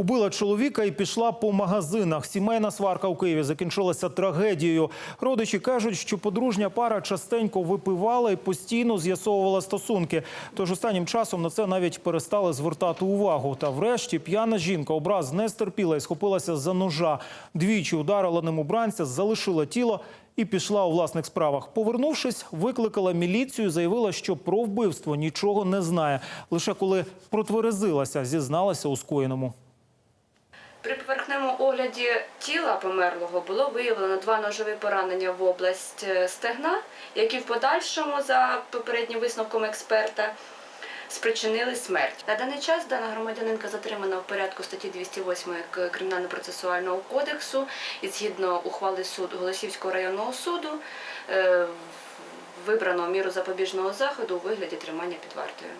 Убила чоловіка і пішла по магазинах. Сімейна сварка у Києві закінчилася трагедією. Родичі кажуть, що подружня пара частенько випивала і постійно з'ясовувала стосунки. Тож останнім часом на це навіть перестали звертати увагу. Та врешті п'яна жінка образ не стерпіла і схопилася за ножа. Двічі ударила ним убранця, залишила тіло і пішла у власних справах. Повернувшись, викликала міліцію, заявила, що про вбивство нічого не знає. Лише коли протверезилася, зізналася у скоєному. При поверхневому огляді тіла померлого було виявлено два ножові поранення в область е, стегна, які в подальшому, за попереднім висновком експерта, спричинили смерть. На даний час дана громадянинка затримана в порядку статті 208 Кримінально-процесуального кодексу і згідно ухвали суду Голосівського районного суду е, вибрано міру запобіжного заходу у вигляді тримання під вартою.